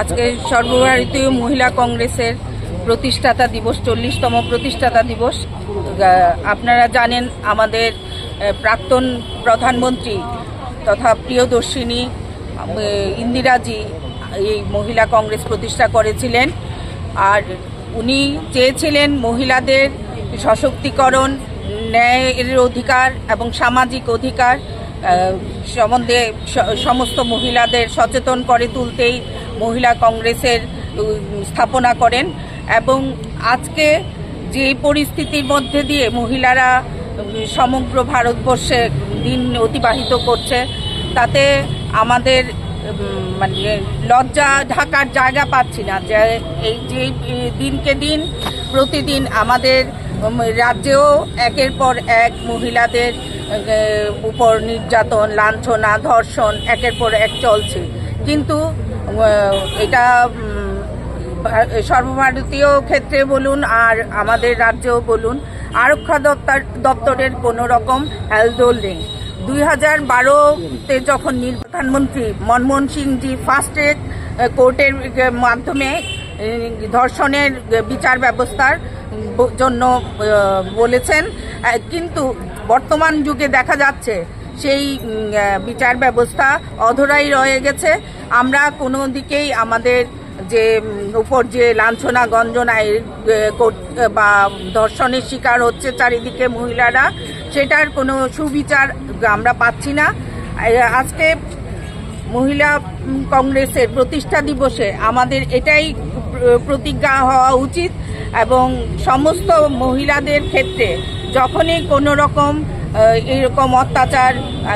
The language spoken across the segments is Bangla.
আজকে সর্বভারতীয় মহিলা কংগ্রেসের প্রতিষ্ঠাতা দিবস, চল্লিশতম প্রতিষ্ঠাতা দিবস। আপনারা জানেন আমাদের প্রাক্তন প্রধানমন্ত্রী তথা প্রিয়দর্শিনী ইন্দিরাজি এই মহিলা কংগ্রেস প্রতিষ্ঠা করেছিলেন। আর উনি চেয়েছিলেন মহিলাদের সশক্তিকরণ, ন্যায়ের অধিকার এবং সামাজিক অধিকার সম্বন্ধে সমস্ত মহিলাদের সচেতন করে তুলতেই মহিলা কংগ্রেসের স্থাপনা করেন এবং আজকে যে পরিস্থিতির মধ্যে দিয়ে মহিলারা সমগ্র ভারতবর্ষে দিন অতিবাহিত করছে, তাতে আমাদের মানে লজ্জা ঢাকার জায়গা পাচ্ছি না যে এই যে দিনকে দিন, প্রতিদিন আমাদের রাজ্যেও একের পর এক মহিলাদের উপর নির্যাতন, লাঞ্ছনা, ধর্ষণ একের পর এক চলছে। কিন্তু এটা সর্বভারতীয় ক্ষেত্রে বলুন আর আমাদের রাজ্যেও বলুন, আরক্ষা দপ্তর, দপ্তরের কোনো রকম হেলদোল নেই। দুই হাজার বারোতে যখন প্রধানমন্ত্রী মনমোহন সিংজি ফার্স্ট কোর্টের মাধ্যমে ধর্ষণের বিচার ব্যবস্থার জন্য বলেছেন। কিন্তু বর্তমান যুগে দেখা যাচ্ছে সেই বিচার ব্যবস্থা অধরাই রয়ে গেছে। আমরা কোনো দিকেই আমাদের যে উপর যে লাঞ্ছনা গঞ্জনা কর- বা ধর্ষণের শিকার হচ্ছে চারিদিকে মহিলারা, সেটার কোনো সুবিচার আমরা পাচ্ছি না। আজকে মহিলা কংগ্রেসের প্রতিষ্ঠা দিবসে আমাদের এটাই প্রতিজ্ঞা হওয়া উচিত এবং সমস্ত মহিলাদের ক্ষেত্রে যখনই কোনো রকম আহ, এরকম অত্যাচার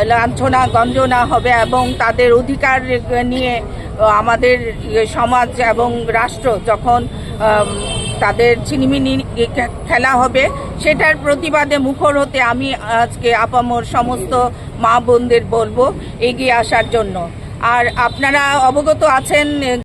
লাঞ্ছনা গঞ্জনা হবে এবং তাদের অধিকার নিয়ে আমাদের সমাজ এবং রাষ্ট্র যখন তাদের ছিনিমিনি খেলা হবে সেটার প্রতিবাদে মুখর হতে আমি আজকে আপামর সমস্ত মা বোনদের বলব এগিয়ে আসার জন্য। আর আপনারা অবগত আছেন